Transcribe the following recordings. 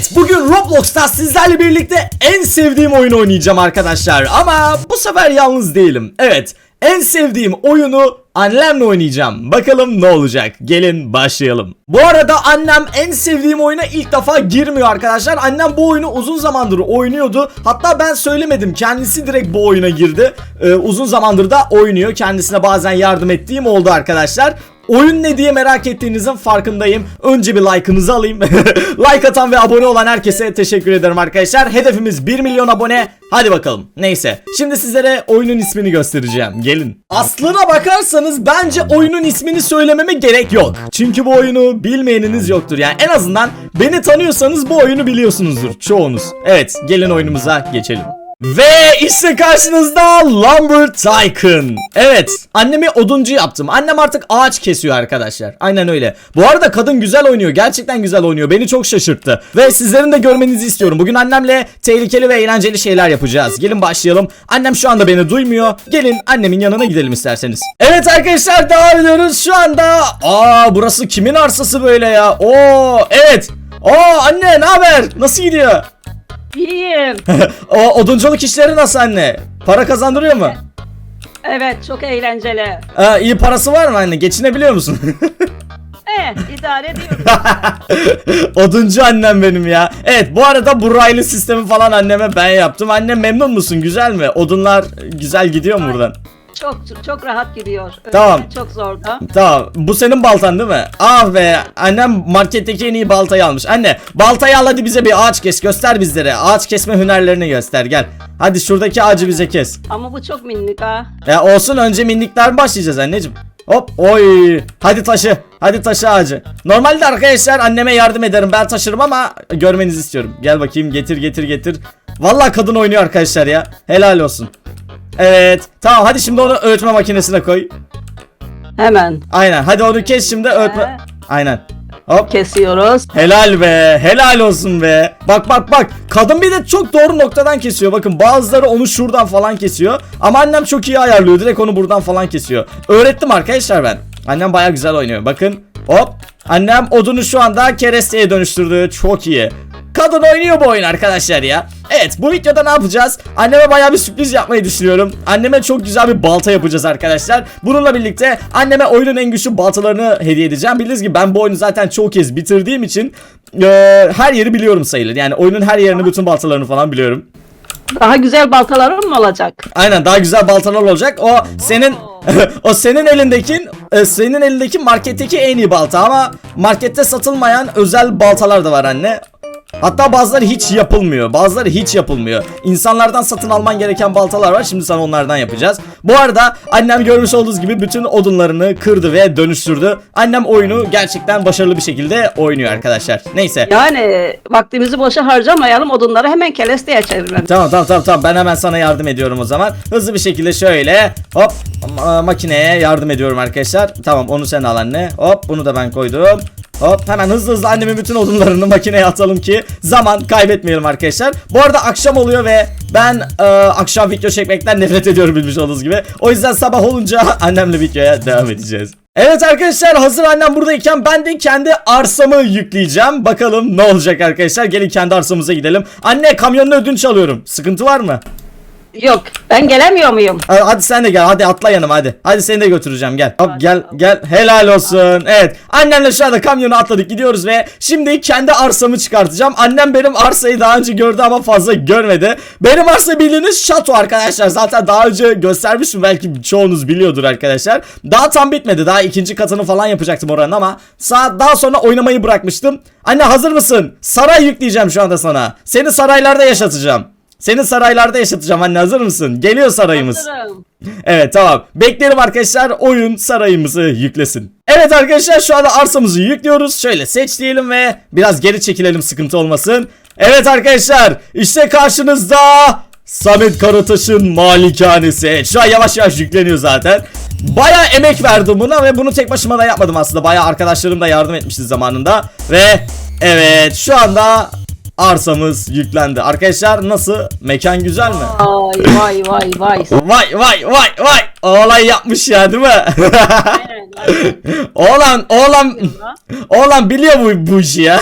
Evet bugün Roblox'ta sizlerle birlikte en sevdiğim oyunu oynayacağım arkadaşlar. Ama bu sefer yalnız değilim. Evet en sevdiğim oyunu annemle oynayacağım. Bakalım ne olacak. Gelin başlayalım. Bu arada annem en sevdiğim oyuna ilk defa girmiyor arkadaşlar. Annem bu oyunu uzun zamandır oynuyordu. Hatta ben söylemedim. Kendisi direkt bu oyuna girdi. Ee, uzun zamandır da oynuyor. Kendisine bazen yardım ettiğim oldu arkadaşlar. Oyun ne diye merak ettiğinizin farkındayım. Önce bir like'ınızı alayım. like atan ve abone olan herkese teşekkür ederim arkadaşlar. Hedefimiz 1 milyon abone. Hadi bakalım. Neyse. Şimdi sizlere oyunun ismini göstereceğim. Gelin. Aslına bakarsanız bence oyunun ismini söylememe gerek yok. Çünkü bu oyunu bilmeyeniniz yoktur. Yani en azından beni tanıyorsanız bu oyunu biliyorsunuzdur. Çoğunuz. Evet. Gelin oyunumuza geçelim. Ve işte karşınızda Lumber Tycoon. Evet annemi oduncu yaptım. Annem artık ağaç kesiyor arkadaşlar. Aynen öyle. Bu arada kadın güzel oynuyor. Gerçekten güzel oynuyor. Beni çok şaşırttı. Ve sizlerin de görmenizi istiyorum. Bugün annemle tehlikeli ve eğlenceli şeyler yapacağız. Gelin başlayalım. Annem şu anda beni duymuyor. Gelin annemin yanına gidelim isterseniz. Evet arkadaşlar devam ediyoruz. Şu anda aa burası kimin arsası böyle ya? Oo evet. Aa anne ne haber? Nasıl gidiyor? İyiyim. o odunculuk işleri nasıl anne? Para kazandırıyor mu? Evet çok eğlenceli. Aa, iyi parası var mı anne? Geçinebiliyor musun? Eh idare ediyorum. Oduncu annem benim ya. Evet bu arada bu raylı sistemi falan anneme ben yaptım. Annem memnun musun? Güzel mi? Odunlar güzel gidiyor mu buradan? Çok çok rahat gidiyor. Öyle Tamam. Çok zordu. Tamam. Bu senin baltan değil mi? Ah be. Annem marketteki en iyi baltayı almış. Anne baltayı al hadi bize bir ağaç kes. Göster bizlere. Ağaç kesme hünerlerini göster. Gel. Hadi şuradaki ağacı bize kes. Ama bu çok minik ha. Ya olsun önce minikler başlayacağız anneciğim. Hop oy. Hadi taşı. Hadi taşı ağacı. Normalde arkadaşlar anneme yardım ederim. Ben taşırım ama görmenizi istiyorum. Gel bakayım getir getir getir. Vallahi kadın oynuyor arkadaşlar ya. Helal olsun. Evet. Tamam hadi şimdi onu öğütme makinesine koy. Hemen Aynen. Hadi onu kes şimdi öğütme. Ee? Aynen. Hop. kesiyoruz. Helal be. Helal olsun be. Bak bak bak. Kadın bir de çok doğru noktadan kesiyor. Bakın bazıları onu şuradan falan kesiyor. Ama annem çok iyi ayarlıyor. Direkt onu buradan falan kesiyor. Öğrettim arkadaşlar ben. Annem baya güzel oynuyor. Bakın. Hop. Annem odunu şu anda keresteye dönüştürdü. Çok iyi. Kadın oynuyor bu oyun arkadaşlar ya. Evet bu videoda ne yapacağız? Anneme baya bir sürpriz yapmayı düşünüyorum. Anneme çok güzel bir balta yapacağız arkadaşlar. Bununla birlikte anneme oyunun en güçlü baltalarını hediye edeceğim. Bildiğiniz gibi ben bu oyunu zaten çoğu kez bitirdiğim için eee, her yeri biliyorum sayılır. Yani oyunun her yerini bütün baltalarını falan biliyorum. Daha güzel baltalarım mı olacak? Aynen daha güzel baltalar olacak. O senin o senin elindekin e, senin elindeki marketteki en iyi balta ama markette satılmayan özel baltalar da var anne. Hatta bazıları hiç yapılmıyor. Bazıları hiç yapılmıyor. İnsanlardan satın alman gereken baltalar var. Şimdi sana onlardan yapacağız. Bu arada annem görmüş olduğunuz gibi bütün odunlarını kırdı ve dönüştürdü. Annem oyunu gerçekten başarılı bir şekilde oynuyor arkadaşlar. Neyse. Yani vaktimizi boşa harcamayalım odunları hemen kelesteye çevirelim. Tamam tamam tamam tamam ben hemen sana yardım ediyorum o zaman. Hızlı bir şekilde şöyle hop ma- makineye yardım ediyorum arkadaşlar. Tamam onu sen al anne. Hop bunu da ben koydum. Hop hemen hızlı hızlı annemin bütün odunlarını makineye atalım ki zaman kaybetmeyelim arkadaşlar. Bu arada akşam oluyor ve ben e, akşam video çekmekten nefret ediyorum bilmiş olduğunuz gibi. O yüzden sabah olunca annemle videoya devam edeceğiz. Evet arkadaşlar hazır annem buradayken ben de kendi arsamı yükleyeceğim. Bakalım ne olacak arkadaşlar. Gelin kendi arsamıza gidelim. Anne kamyonunu ödünç alıyorum. Sıkıntı var mı? Yok ben gelemiyor muyum? Hadi, hadi sen de gel. Hadi atla yanıma hadi. Hadi seni de götüreceğim gel. Hop gel gel. Helal olsun. Evet. Annemle şu anda kamyonu atladık gidiyoruz ve şimdi kendi arsamı çıkartacağım. Annem benim arsayı daha önce gördü ama fazla görmedi. Benim arsa bildiğiniz şato arkadaşlar. Zaten daha önce göstermiştim. Belki çoğunuz biliyordur arkadaşlar. Daha tam bitmedi. Daha ikinci katını falan yapacaktım oranın ama sağ, daha sonra oynamayı bırakmıştım. Anne hazır mısın? Saray yükleyeceğim şu anda sana. Seni saraylarda yaşatacağım. Seni saraylarda yaşatacağım anne hazır mısın? Geliyor sarayımız. Hazırım. Evet tamam. Bekleyelim arkadaşlar oyun sarayımızı yüklesin. Evet arkadaşlar şu anda arsamızı yüklüyoruz. Şöyle seç diyelim ve biraz geri çekilelim sıkıntı olmasın. Evet arkadaşlar işte karşınızda Samet Karataş'ın malikanesi. Şu an yavaş yavaş yükleniyor zaten. Baya emek verdim buna ve bunu tek başıma da yapmadım aslında. Baya arkadaşlarım da yardım etmişti zamanında. Ve evet şu anda arsamız yüklendi. Arkadaşlar nasıl? Mekan güzel mi? Vay vay vay vay. Vay vay vay vay. Oğlan yapmış ya değil mi? Aynen, aynen. oğlan oğlan oğlan biliyor bu, bu işi ya.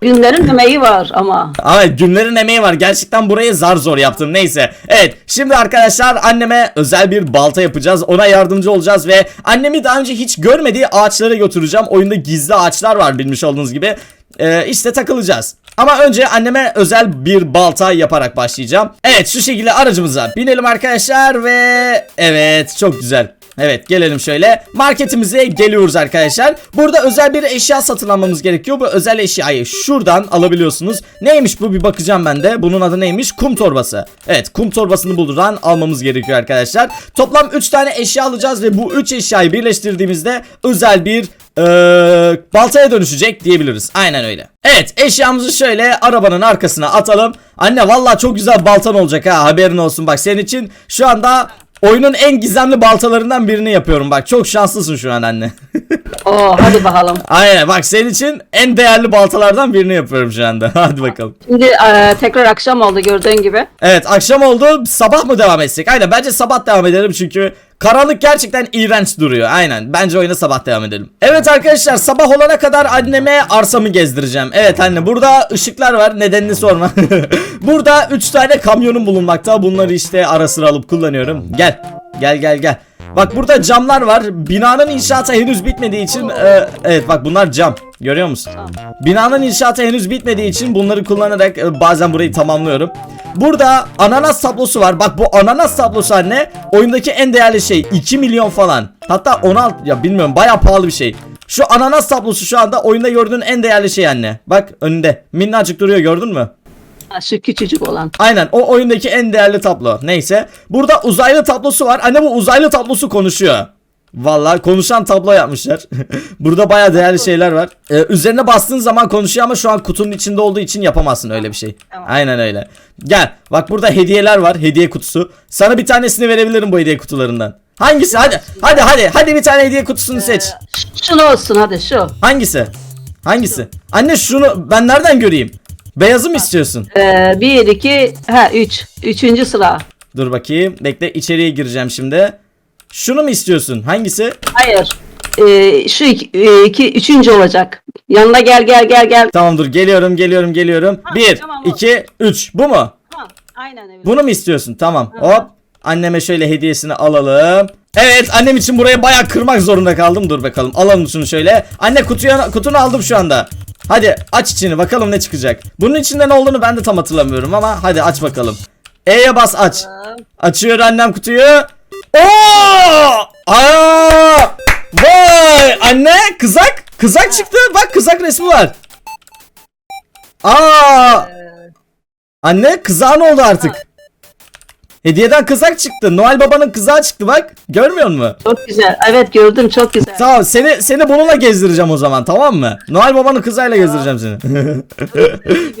Günlerin emeği var ama. Ama günlerin emeği var. Gerçekten burayı zar zor yaptım. Neyse. Evet. Şimdi arkadaşlar anneme özel bir balta yapacağız. Ona yardımcı olacağız ve annemi daha önce hiç görmediği ağaçlara götüreceğim. Oyunda gizli ağaçlar var bilmiş olduğunuz gibi. Ee, işte takılacağız. Ama önce anneme özel bir balta yaparak başlayacağım. Evet şu şekilde aracımıza binelim arkadaşlar ve evet çok güzel. Evet gelelim şöyle marketimize geliyoruz arkadaşlar. Burada özel bir eşya satın almamız gerekiyor. Bu özel eşyayı şuradan alabiliyorsunuz. Neymiş bu bir bakacağım ben de. Bunun adı neymiş? Kum torbası. Evet kum torbasını buradan almamız gerekiyor arkadaşlar. Toplam 3 tane eşya alacağız ve bu 3 eşyayı birleştirdiğimizde özel bir eee, baltaya dönüşecek diyebiliriz. Aynen öyle. Evet eşyamızı şöyle arabanın arkasına atalım. Anne valla çok güzel baltan olacak ha haberin olsun. Bak senin için şu anda oyunun en gizemli baltalarından birini yapıyorum. Bak çok şanslısın şu an anne. Oo hadi bakalım. Aynen bak senin için en değerli baltalardan birini yapıyorum şu anda. Hadi bakalım. Şimdi e, tekrar akşam oldu gördüğün gibi. Evet akşam oldu sabah mı devam etsek? Aynen bence sabah devam edelim çünkü karanlık gerçekten iğrenç duruyor. Aynen bence oyuna sabah devam edelim. Evet arkadaşlar sabah olana kadar anneme arsamı gezdireceğim. Evet anne burada ışıklar var nedenini sorma. burada 3 tane kamyonum bulunmakta. Bunları işte ara sıra alıp kullanıyorum. Gel gel gel gel. Bak burada camlar var. Binanın inşaatı henüz bitmediği için e, evet bak bunlar cam. Görüyor musun? Binanın inşaatı henüz bitmediği için bunları kullanarak e, bazen burayı tamamlıyorum. Burada ananas tablosu var. Bak bu ananas tablosu anne oyundaki en değerli şey 2 milyon falan. Hatta 16 ya bilmiyorum baya pahalı bir şey. Şu ananas tablosu şu anda oyunda gördüğün en değerli şey anne. Bak önünde. Minnacık duruyor gördün mü? Ha, şu küçücük olan. Aynen o oyundaki en değerli tablo. Neyse. Burada uzaylı tablosu var. Anne bu uzaylı tablosu konuşuyor. Vallahi konuşan tablo yapmışlar. Burada baya değerli şeyler var. Ee, üzerine bastığın zaman konuşuyor ama şu an kutunun içinde olduğu için yapamazsın öyle bir şey. Tamam. Aynen öyle. Gel. Bak burada hediyeler var. Hediye kutusu. Sana bir tanesini verebilirim bu hediye kutularından. Hangisi? Hadi. Hadi hadi. Hadi bir tane hediye kutusunu seç. Ş- Şunu olsun hadi şu. Hangisi? Hangisi? Anne şunu ben nereden göreyim? Beyazı mı istiyorsun? Ee, bir iki ha üç. Üçüncü sıra. Dur bakayım. Bekle içeriye gireceğim şimdi. Şunu mu istiyorsun? Hangisi? Hayır. Ee, şu iki, e, iki, üçüncü olacak. Yanına gel gel gel gel. Tamam dur geliyorum geliyorum geliyorum. Ha, 1, tamam. 2, 3. Bu mu? Ha, aynen öyle. Bunu mu istiyorsun? Tamam. Hop. Anneme şöyle hediyesini alalım. Evet annem için burayı bayağı kırmak zorunda kaldım. Dur bakalım alalım şunu şöyle. Anne kutuya, kutunu aldım şu anda. Hadi aç içini bakalım ne çıkacak. Bunun içinde ne olduğunu ben de tam hatırlamıyorum ama hadi aç bakalım. E'ye bas aç. Açıyor annem kutuyu. Oo! Aa! Vay! Anne kızak. Kızak çıktı. Bak kızak resmi var. Aa! Anne kızağın oldu artık. Hediyeden kızak çıktı. Noel Baba'nın kızağı çıktı bak. Görmüyor musun? Çok güzel. Evet gördüm çok güzel. Tamam seni seni bununla gezdireceğim o zaman tamam mı? Noel Baba'nın kızıyla gezdireceğim seni.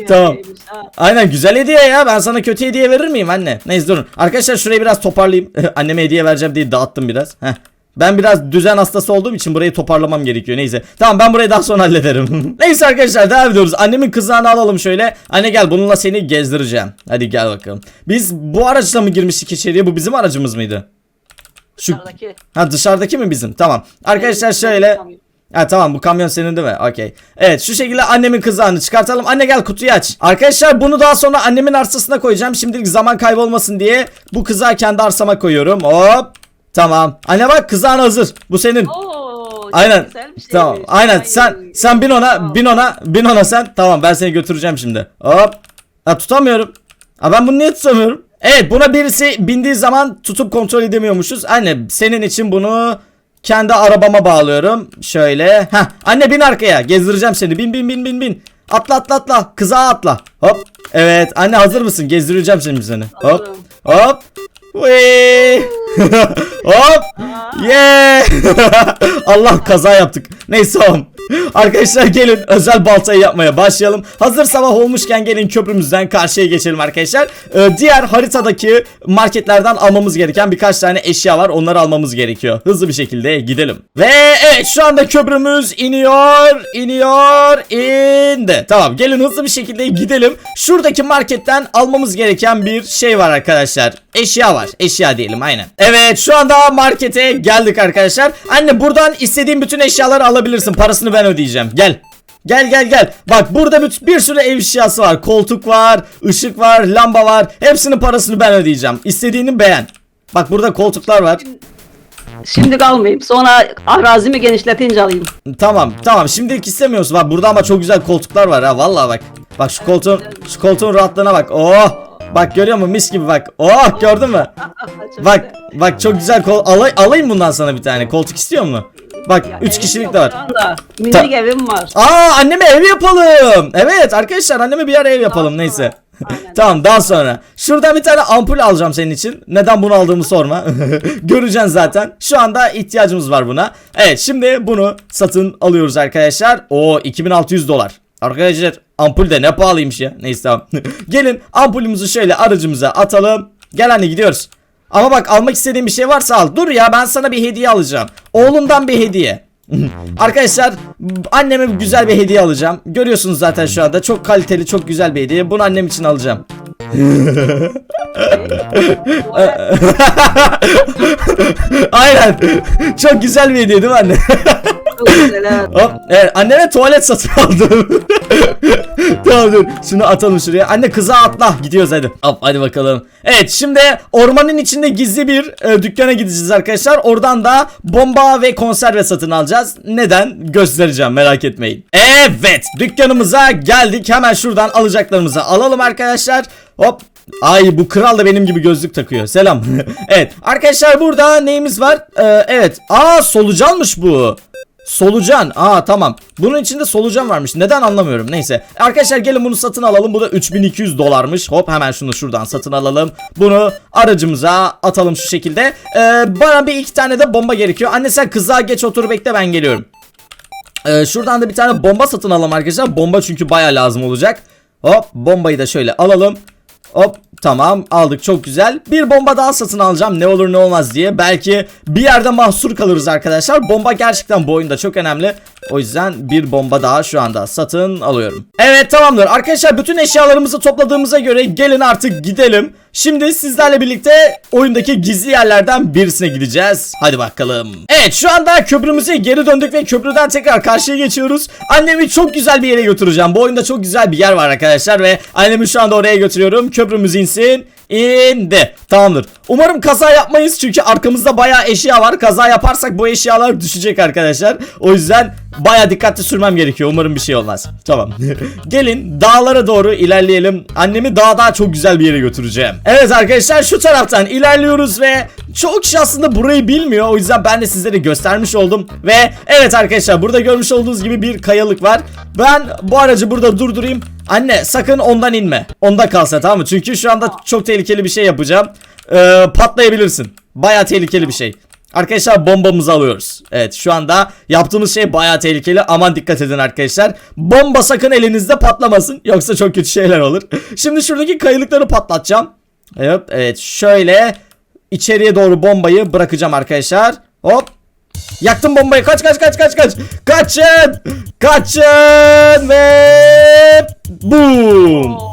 Tamam. Aynen güzel hediye ya. Ben sana kötü hediye verir miyim anne? Neyse durun. Arkadaşlar şurayı biraz toparlayayım. Anneme hediye vereceğim diye dağıttım biraz. Heh. Ben biraz düzen hastası olduğum için burayı toparlamam gerekiyor. Neyse. Tamam ben burayı daha sonra hallederim. Neyse arkadaşlar devam ediyoruz. Annemin kızağını alalım şöyle. Anne gel bununla seni gezdireceğim. Hadi gel bakalım. Biz bu araçla mı girmiştik içeriye? Bu bizim aracımız mıydı? Şu dışarıdaki. Ha dışarıdaki mi bizim? Tamam. Arkadaşlar şöyle. Ha tamam bu kamyon senin değil mi? Okey. Evet şu şekilde annemin kızağını çıkartalım. Anne gel kutuyu aç. Arkadaşlar bunu daha sonra annemin arsasına koyacağım. Şimdilik zaman kaybolmasın diye bu kızağı kendi arsama koyuyorum. Hop. Tamam. Anne bak kızağın hazır. Bu senin. Oo, Aynen. şeymiş. Tamam. Aynen. Ay, Sen sen bin ona, tamam. bin ona, bin ona sen. Tamam ben seni götüreceğim şimdi. Hop. Ha tutamıyorum. Ha ben bunu niye tutamıyorum? Evet buna birisi bindiği zaman tutup kontrol edemiyormuşuz. Anne senin için bunu kendi arabama bağlıyorum. Şöyle. Ha anne bin arkaya. Gezdireceğim seni. Bin bin bin bin bin. Atla atla atla. Kızağa atla. Hop. Evet anne hazır mısın? Gezdireceğim şimdi seni. Hop. Hop. Hop. Yeah. Allah kaza yaptık. Neyse oğlum. Arkadaşlar gelin özel baltayı yapmaya başlayalım. Hazır sabah olmuşken gelin köprümüzden karşıya geçelim arkadaşlar. Ee, diğer haritadaki marketlerden almamız gereken birkaç tane eşya var. Onları almamız gerekiyor. Hızlı bir şekilde gidelim. Ve evet şu anda köprümüz iniyor, iniyor, indi. Tamam gelin hızlı bir şekilde gidelim. Şuradaki marketten almamız gereken bir şey var arkadaşlar. Eşya var. Eşya diyelim aynen. Evet şu anda markete geldik arkadaşlar. Anne buradan istediğin bütün eşyaları alabilirsin. Parasını ben ödeyeceğim. Gel. Gel gel gel. Bak burada bir, bir sürü ev eşyası var. Koltuk var, ışık var, lamba var. Hepsinin parasını ben ödeyeceğim. İstediğini beğen. Bak burada koltuklar var. Şimdi kalmayayım. Sonra arazimi genişletince alayım. Tamam tamam şimdilik istemiyorsun. Bak burada ama çok güzel koltuklar var ha. Vallahi bak. Bak şu koltuğun, şu koltuğun rahatlığına bak. Oh. Bak görüyor musun mis gibi bak. Oh gördün mü? Bak bak çok güzel kol alay alayım bundan sana bir tane. Koltuk istiyor mu? Bak 3 kişilik de var. Minik Ta- evim var. Aa anneme ev yapalım. Evet arkadaşlar anneme bir ara ev yapalım neyse. Aynen. tamam daha sonra. Şuradan bir tane ampul alacağım senin için. Neden bunu aldığımı sorma. Göreceksin zaten. Şu anda ihtiyacımız var buna. Evet şimdi bunu satın alıyoruz arkadaşlar. O 2600 dolar. Arkadaşlar ampul de ne pahalıymış ya. Neyse tamam. Gelin ampulümüzü şöyle aracımıza atalım. Gel anne gidiyoruz. Ama bak almak istediğin bir şey varsa al. Dur ya ben sana bir hediye alacağım. Oğlumdan bir hediye. Arkadaşlar anneme güzel bir hediye alacağım. Görüyorsunuz zaten şu anda çok kaliteli çok güzel bir hediye. Bunu annem için alacağım. Aynen. Çok güzel bir hediye değil mi anne? Hop. Evet anneme tuvalet satın aldım. tamam dur. Şunu atalım şuraya. Anne kıza atla. Gidiyoruz hadi. Hop hadi bakalım. Evet şimdi ormanın içinde gizli bir e, dükkana gideceğiz arkadaşlar. Oradan da bomba ve konserve satın alacağız. Neden? Göstereceğim merak etmeyin. Evet dükkanımıza geldik. Hemen şuradan alacaklarımızı alalım arkadaşlar. Hop. Ay bu kral da benim gibi gözlük takıyor. Selam. evet arkadaşlar burada neyimiz var? Ee, evet. Aa solucanmış bu. Solucan. Aa tamam. Bunun içinde solucan varmış. Neden anlamıyorum. Neyse. Arkadaşlar gelin bunu satın alalım. Bu da 3200 dolarmış. Hop hemen şunu şuradan satın alalım. Bunu aracımıza atalım şu şekilde. Ee, bana bir iki tane de bomba gerekiyor. Anne sen kıza geç otur bekle ben geliyorum. Ee, şuradan da bir tane bomba satın alalım arkadaşlar. Bomba çünkü baya lazım olacak. Hop bombayı da şöyle alalım. Hop tamam aldık çok güzel. Bir bomba daha satın alacağım ne olur ne olmaz diye. Belki bir yerde mahsur kalırız arkadaşlar. Bomba gerçekten bu oyunda çok önemli. O yüzden bir bomba daha şu anda satın alıyorum. Evet tamamdır. Arkadaşlar bütün eşyalarımızı topladığımıza göre gelin artık gidelim. Şimdi sizlerle birlikte oyundaki gizli yerlerden birisine gideceğiz. Hadi bakalım. Evet şu anda köprümüze geri döndük ve köprüden tekrar karşıya geçiyoruz. Annemi çok güzel bir yere götüreceğim. Bu oyunda çok güzel bir yer var arkadaşlar ve annemi şu anda oraya götürüyorum. Köprümüz insin. İndi. Tamamdır. Umarım kaza yapmayız çünkü arkamızda bayağı eşya var. Kaza yaparsak bu eşyalar düşecek arkadaşlar. O yüzden bayağı dikkatli sürmem gerekiyor. Umarım bir şey olmaz. Tamam. Gelin dağlara doğru ilerleyelim. Annemi daha daha çok güzel bir yere götüreceğim. Evet arkadaşlar şu taraftan ilerliyoruz ve çok kişi aslında burayı bilmiyor. O yüzden ben de sizlere göstermiş oldum. Ve evet arkadaşlar burada görmüş olduğunuz gibi bir kayalık var. Ben bu aracı burada durdurayım. Anne sakın ondan inme. Onda kalsa tamam mı? Çünkü şu anda çok tehlikeli bir şey yapacağım. Ee, patlayabilirsin. Baya tehlikeli bir şey. Arkadaşlar bombamızı alıyoruz. Evet şu anda yaptığımız şey baya tehlikeli. Aman dikkat edin arkadaşlar. Bomba sakın elinizde patlamasın. Yoksa çok kötü şeyler olur. Şimdi şuradaki kayalıkları patlatacağım. Evet, evet şöyle içeriye doğru bombayı bırakacağım arkadaşlar. Hop. Yaktım bombayı. Kaç kaç kaç kaç kaç. Kaçın. Kaçın ve boom.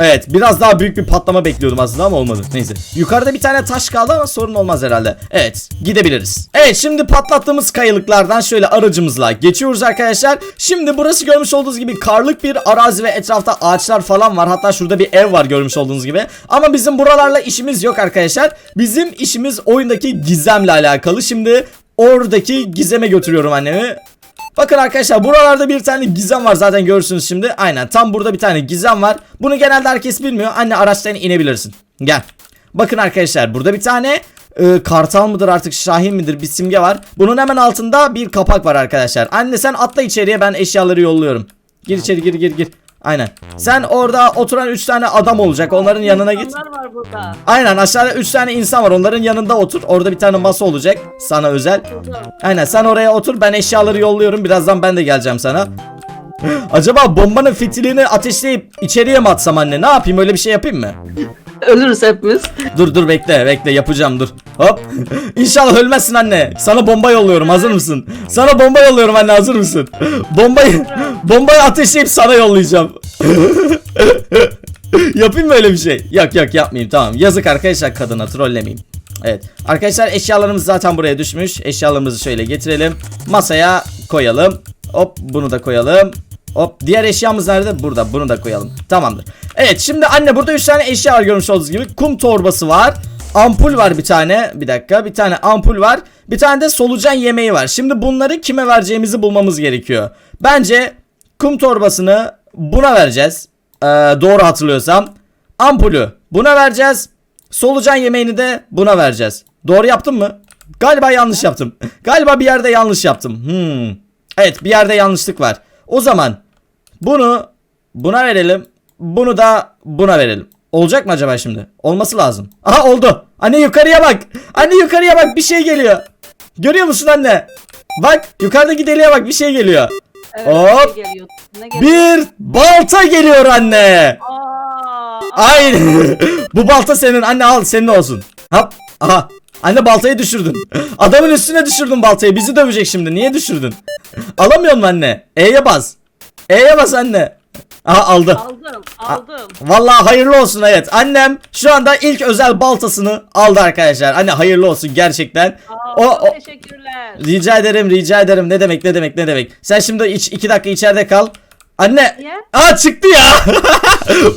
Evet biraz daha büyük bir patlama bekliyordum aslında ama olmadı. Neyse. Yukarıda bir tane taş kaldı ama sorun olmaz herhalde. Evet gidebiliriz. Evet şimdi patlattığımız kayalıklardan şöyle aracımızla geçiyoruz arkadaşlar. Şimdi burası görmüş olduğunuz gibi karlık bir arazi ve etrafta ağaçlar falan var. Hatta şurada bir ev var görmüş olduğunuz gibi. Ama bizim buralarla işimiz yok arkadaşlar. Bizim işimiz oyundaki gizemle alakalı. Şimdi oradaki gizeme götürüyorum annemi. Bakın arkadaşlar buralarda bir tane gizem var zaten görürsünüz şimdi. Aynen tam burada bir tane gizem var. Bunu genelde herkes bilmiyor. Anne araçtan inebilirsin. Gel. Bakın arkadaşlar burada bir tane e, kartal mıdır artık şahin midir bir simge var. Bunun hemen altında bir kapak var arkadaşlar. Anne sen atla içeriye ben eşyaları yolluyorum. Gir içeri gir gir gir. Aynen. Sen orada oturan 3 tane adam olacak. Onların yanına git. İnsanlar var burada. Aynen aşağıda 3 tane insan var. Onların yanında otur. Orada bir tane masa olacak. Sana özel. Aynen sen oraya otur. Ben eşyaları yolluyorum. Birazdan ben de geleceğim sana. Acaba bombanın fitilini ateşleyip içeriye mi atsam anne? Ne yapayım? Öyle bir şey yapayım mı? Ölürüz hepimiz. Dur dur bekle bekle yapacağım dur. Hop. İnşallah ölmezsin anne. Sana bomba yolluyorum. Hazır mısın? Sana bomba yolluyorum anne. Hazır mısın? Bombayı bombayı ateşleyip sana yollayacağım. Yapayım mı öyle bir şey? Yok yok yapmayayım tamam. Yazık arkadaşlar kadına trollemeyeyim. Evet. Arkadaşlar eşyalarımız zaten buraya düşmüş. Eşyalarımızı şöyle getirelim. Masaya koyalım. Hop bunu da koyalım. Hop diğer eşyamız nerede? Burada. Bunu da koyalım. Tamamdır. Evet şimdi anne burada 3 tane eşya var görmüş olduğunuz gibi. Kum torbası var. Ampul var bir tane. Bir dakika. Bir tane ampul var. Bir tane de solucan yemeği var. Şimdi bunları kime vereceğimizi bulmamız gerekiyor. Bence kum torbasını buna vereceğiz. Ee, doğru hatırlıyorsam. Ampulü buna vereceğiz. Solucan yemeğini de buna vereceğiz. Doğru yaptım mı? Galiba yanlış yaptım. Galiba bir yerde yanlış yaptım. Hmm. Evet bir yerde yanlışlık var. O zaman bunu buna verelim. Bunu da buna verelim. Olacak mı acaba şimdi? Olması lazım. Aha oldu. Anne yukarıya bak. Anne yukarıya bak bir şey geliyor. Görüyor musun anne? Bak yukarıdaki deliğe bak bir şey geliyor. Evet, Hop. ne geliyor? Ne geliyor? Bir balta geliyor anne. Aa, bu balta senin anne al senin olsun. Hop. Aha. Anne baltayı düşürdün. Adamın üstüne düşürdün baltayı. Bizi dövecek şimdi. Niye düşürdün? Alamıyor musun anne? E'ye bas. E'ye bas anne. Aha aldı. aldım, aldım. Vallahi hayırlı olsun evet. Annem şu anda ilk özel baltasını aldı arkadaşlar. Anne hayırlı olsun gerçekten. Aa, O, o teşekkürler. rica ederim rica ederim. Ne demek ne demek ne demek. Sen şimdi iç, iki dakika içeride kal. Anne. Niye? Aa çıktı ya.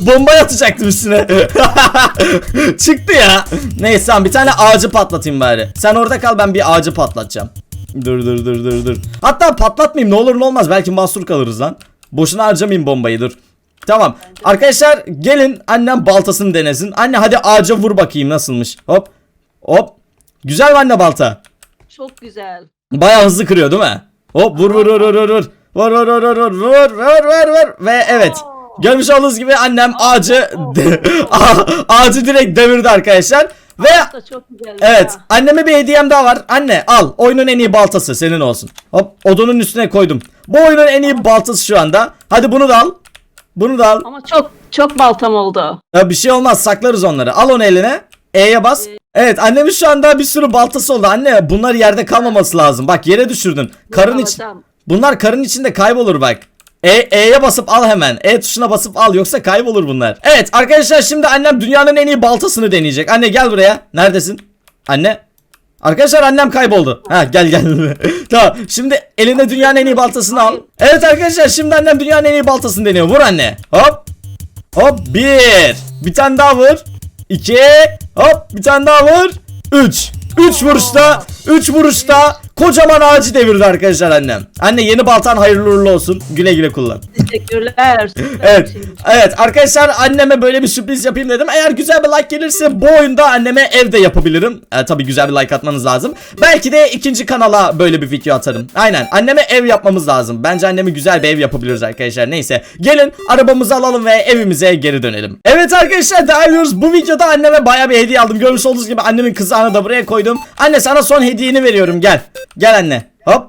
Bomba atacaktım üstüne. çıktı ya. Neyse tamam bir tane ağacı patlatayım bari. Sen orada kal ben bir ağacı patlatacağım. Dur dur dur dur dur. Hatta patlatmayayım ne olur ne olmaz belki mahsur kalırız lan. Boşuna harcamayayım bombayı dur. Tamam. Arkadaşlar gelin annem baltasını denesin. Anne hadi ağaca vur bakayım nasılmış. Hop. Hop. Güzel mi anne balta? Çok güzel. Bayağı hızlı kırıyor değil mi? Hop vur vur vur vur vur vur. Vur vur vur vur vur vur vur vur ve evet. Görmüş olduğunuz gibi annem ağacı ağacı direkt devirdi arkadaşlar. Ve evet ya. anneme bir hediyem daha var. Anne al oyunun en iyi baltası senin olsun. Hop odunun üstüne koydum. Bu oyunun en iyi baltası şu anda. Hadi bunu da al. Bunu da al. Ama çok çok baltam oldu. Ya bir şey olmaz saklarız onları. Al onu eline. E'ye bas. Evet annemin şu anda bir sürü baltası oldu. Anne bunlar yerde kalmaması lazım. Bak yere düşürdün. Karın iç. Alacağım. Bunlar karın içinde kaybolur bak. E, E'ye basıp al hemen. E tuşuna basıp al yoksa kaybolur bunlar. Evet arkadaşlar şimdi annem dünyanın en iyi baltasını deneyecek. Anne gel buraya. Neredesin? Anne. Arkadaşlar annem kayboldu. Ha gel gel. tamam şimdi elinde dünyanın en iyi baltasını al. Evet arkadaşlar şimdi annem dünyanın en iyi baltasını deniyor. Vur anne. Hop. Hop bir. Bir tane daha vur. İki. Hop bir tane daha vur. Üç. Üç vuruşta. Üç vuruşta kocaman ağacı devirdi arkadaşlar annem. Anne yeni baltan hayırlı uğurlu olsun. Güle güle kullan. Teşekkürler. Evet. Evet arkadaşlar anneme böyle bir sürpriz yapayım dedim. Eğer güzel bir like gelirse bu oyunda anneme evde yapabilirim. E, tabii güzel bir like atmanız lazım. Belki de ikinci kanala böyle bir video atarım. Aynen. Anneme ev yapmamız lazım. Bence anneme güzel bir ev yapabiliriz arkadaşlar. Neyse. Gelin arabamızı alalım ve evimize geri dönelim. Evet arkadaşlar devam ediyoruz. Bu videoda anneme baya bir hediye aldım. Görmüş olduğunuz gibi annemin kızağını da buraya koydum. Anne sana son hediyeni veriyorum. Gel. Gel anne. Hop.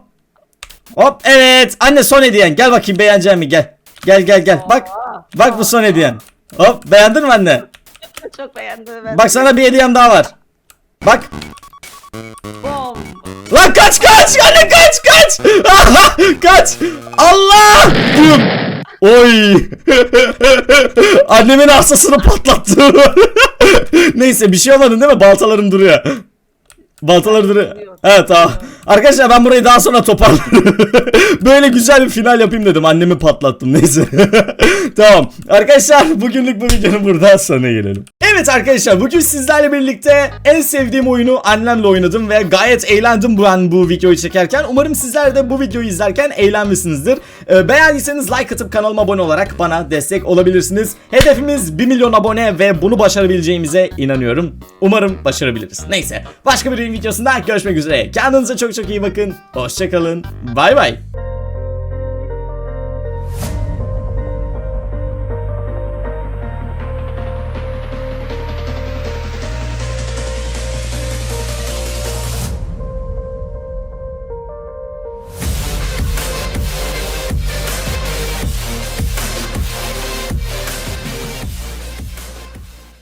Hop evet. Anne son hediyen. Gel bakayım beğenecek mi? Gel. Gel gel gel. Bak bak bu son hediyen. Hop beğendin mi anne? Çok beğendim ben. Bak sana bir hediyem daha var. Bak. Bom. Lan kaç kaç! Anne kaç kaç! Kaç! Allah Bum. Oy! Annemin arsasını patlattı Neyse bir şey olmadı değil mi? Baltalarım duruyor Baltaları duruyor. Evet tamam. Arkadaşlar ben burayı daha sonra toparlarım. Böyle güzel bir final yapayım dedim. Annemi patlattım neyse. tamam. Arkadaşlar bugünlük bu videonun burada sonuna gelelim. Evet arkadaşlar bugün sizlerle birlikte en sevdiğim oyunu annemle oynadım ve gayet eğlendim ben bu videoyu çekerken. Umarım sizler de bu videoyu izlerken eğlenmişsinizdir. Ee, beğendiyseniz like atıp kanalıma abone olarak bana destek olabilirsiniz. Hedefimiz 1 milyon abone ve bunu başarabileceğimize inanıyorum. Umarım başarabiliriz. Neyse başka bir videosunda görüşmek üzere. Kendinize çok çok iyi bakın. Hoşçakalın. Bay bay.